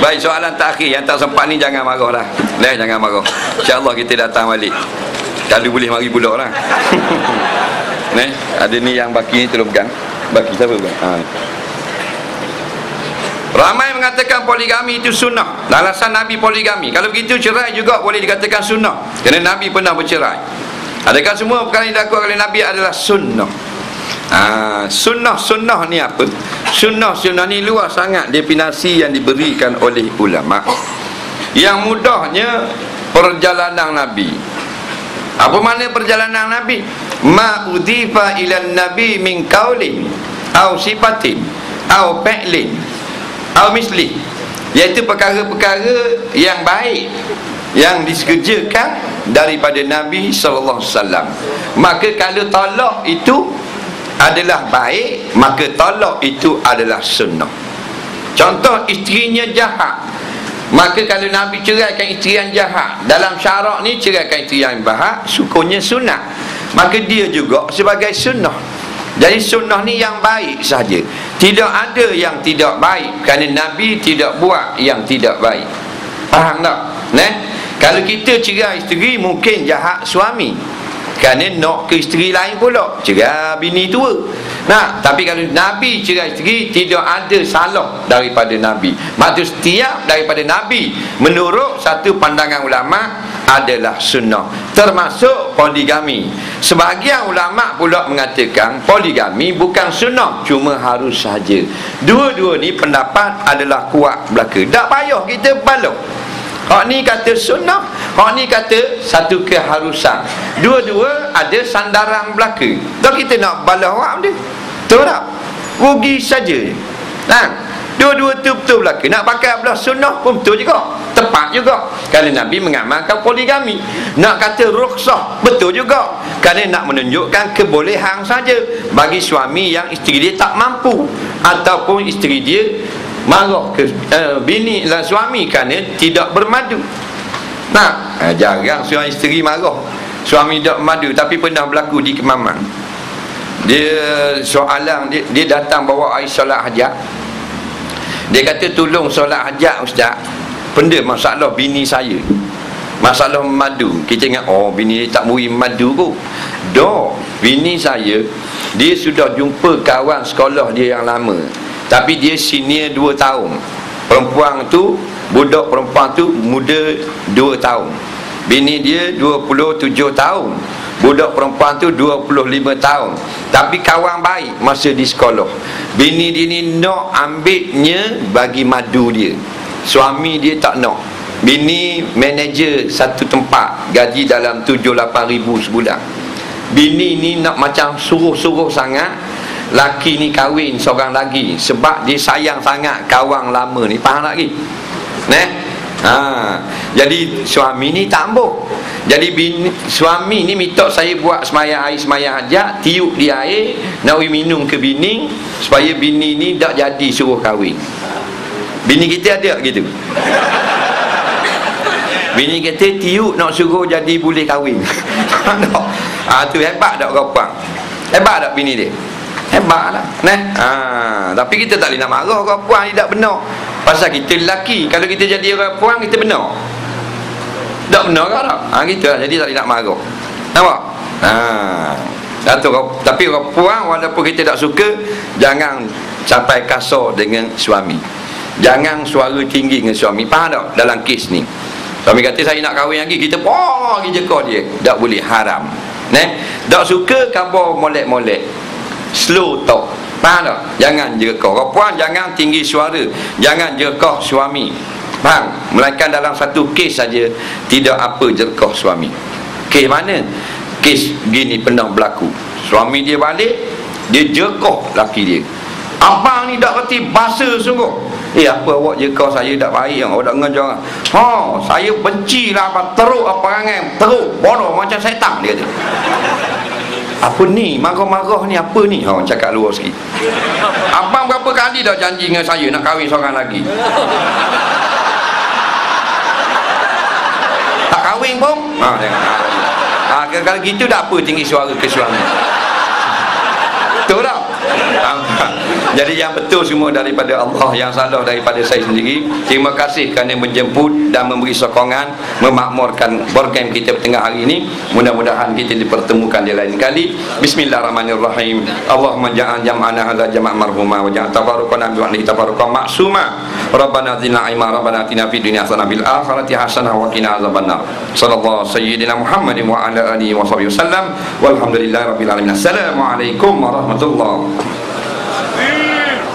Baik, soalan terakhir yang tak sempat ni jangan marah dah. Dah, jangan marah. InsyaAllah kita datang balik. Kalau boleh mari pula lah. Ni, ada ni yang baki ni tolong pegang. Baki siapa pegang? Ha. Ramai mengatakan poligami itu sunnah. Alasan Nabi poligami. Kalau begitu cerai juga boleh dikatakan sunnah. Kerana Nabi pernah bercerai. Adakah semua perkara yang dilakukan oleh Nabi adalah sunnah? Ha, sunnah-sunnah ni apa? Sunnah-sunnah ni luas sangat definisi yang diberikan oleh ulama. Yang mudahnya perjalanan Nabi. Apa makna perjalanan Nabi? Ma udhifa ila nabi min qaulin au sifatin au fi'lin au misli. Iaitu perkara-perkara yang baik yang disekerjakan daripada Nabi sallallahu alaihi wasallam. Maka kalau tolak itu adalah baik maka tolak itu adalah sunnah. Contoh isterinya jahat. Maka kalau Nabi ceraikan isteri yang jahat dalam syarak ni ceraikan isteri yang bahat sukunya sunnah. Maka dia juga sebagai sunnah. Jadi sunnah ni yang baik saja tidak ada yang tidak baik kerana Nabi tidak buat yang tidak baik. Faham tak? Nah, kalau kita cerai isteri mungkin jahat suami kerana nak ke isteri lain pula. Cerai bini tua. Nah tapi kalau Nabi cerai isteri tidak ada salah daripada Nabi. Maksud setiap daripada Nabi menurut satu pandangan ulama adalah sunnah. Termasuk poligami. Sebahagian ulama pula mengatakan poligami bukan sunnah cuma harus saja. Dua-dua ni pendapat adalah kuat belaka. Tak payah kita balok Hak ni kata sunnah Hak ni kata satu keharusan. Dua-dua ada sandaran belaka. Tak kita nak balas orang dia Tahu tak? Rugi saja. Nah? Dua-dua tu betul belaka. Nak pakai belah sunnah pun betul juga. Tepat juga. Kerana Nabi mengamalkan poligami. Nak kata rukhsah Betul juga. Kerana nak menunjukkan kebolehan saja Bagi suami yang isteri dia tak mampu. Ataupun isteri dia marah ke uh, bini dan suami kerana tidak bermadu nah. Uh, jarang suami isteri marah. Suami tidak bermadu tapi pernah berlaku di kemamang dia soalan dia, dia datang bawa air solat hajat. Dia kata tolong solat hajat ustaz. Benda masalah bini saya. Masalah madu. Kita ingat oh bini dia tak beri madu ku dah bini saya dia sudah jumpa kawan sekolah dia yang lama. Tapi dia senior 2 tahun perempuan tu budak perempuan tu muda 2 tahun. Bini dia 27 tahun. Budak perempuan tu 25 tahun. Tapi kawan baik masa di sekolah. Bini dia ni nak ambilnya bagi madu dia. Suami dia tak nak. Bini manager satu tempat gaji dalam 7-8 ribu sebulan. Bini ni nak macam suruh-suruh sangat laki ni kahwin seorang lagi sebab dia sayang sangat kawan lama ni. Faham lagi neh? Ha. Jadi suami ni tak ambuh jadi bini, suami ni minta saya buat semaya air semaya hajat tiup dia air nak minum ke bini supaya bini ni tak jadi suruh kahwin. Bini kita ada gitu? Bini kita tiup nak suruh jadi boleh kahwin. Ha tu hebat tak kau hebat tak bini dia Hebat lah. Nah. ha, Tapi kita tak boleh nak marah Orang puan tidak benar. Pasal kita lelaki Kalau kita jadi orang puan Kita benar. Tak benar kan tak? Ha, Kita lah. Jadi tak boleh nak marah. Nampak? Ha. Satu, tapi orang puan walaupun kita tak suka Jangan sampai kasar dengan suami. Jangan suara tinggi dengan suami. Faham tak dalam kes ni? Suami kata saya nak kahwin lagi. Kita pergi jekor dia. Tak boleh haram. Ne? Tak suka kabar molek-molek slow talk. Faham tak? jangan jerekah orang puan jangan tinggi suara. Jangan jerekah suami. Faham? melainkan dalam satu kes saja tidak apa jerekah suami. Kes mana? kes gini pernah berlaku. Suami dia balik dia jerekah laki dia. Abang ni tak reti bahasa sungguh. Eh apa awak je kau saya tak baik yang awak tak ngajar Ha saya benci lah apa teruk apa perangai teruk. Bodoh macam setan dia kata apa ni? Marah-marah ni apa ni? Ha cakap luar sikit. Abang berapa kali dah janji dengan saya nak kahwin seorang lagi? Tak kahwin pun? Ha tengok ha, kalau gitu dah apa tinggi suara ke suami betul tak? Ha, Jadi yang betul semua daripada Allah Yang salah daripada saya sendiri Terima kasih kerana menjemput dan memberi sokongan Memakmurkan program kita tengah hari ini. Mudah-mudahan kita dipertemukan di lain kali. Bismillahirrahmanirrahim. Allahumma ja'an jam'ana hadha jama' marhumah Wa ja'an tafaruqana biwa'nihi tafaruqa maksumah Rabbana zina ima Rabbana tina fi dunia sana bil akhirati hasanah wa qina azabannar. Sallallahu sayyidina Muhammadin wa ala alihi wa sahbihi wasallam Walhamdulillahi rabbil alamin. Assalamualaikum warahmatullahi wabarakatuh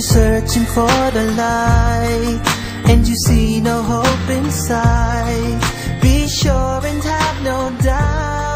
you're searching for the light And you see no hope in sight. Be sure and have no doubt.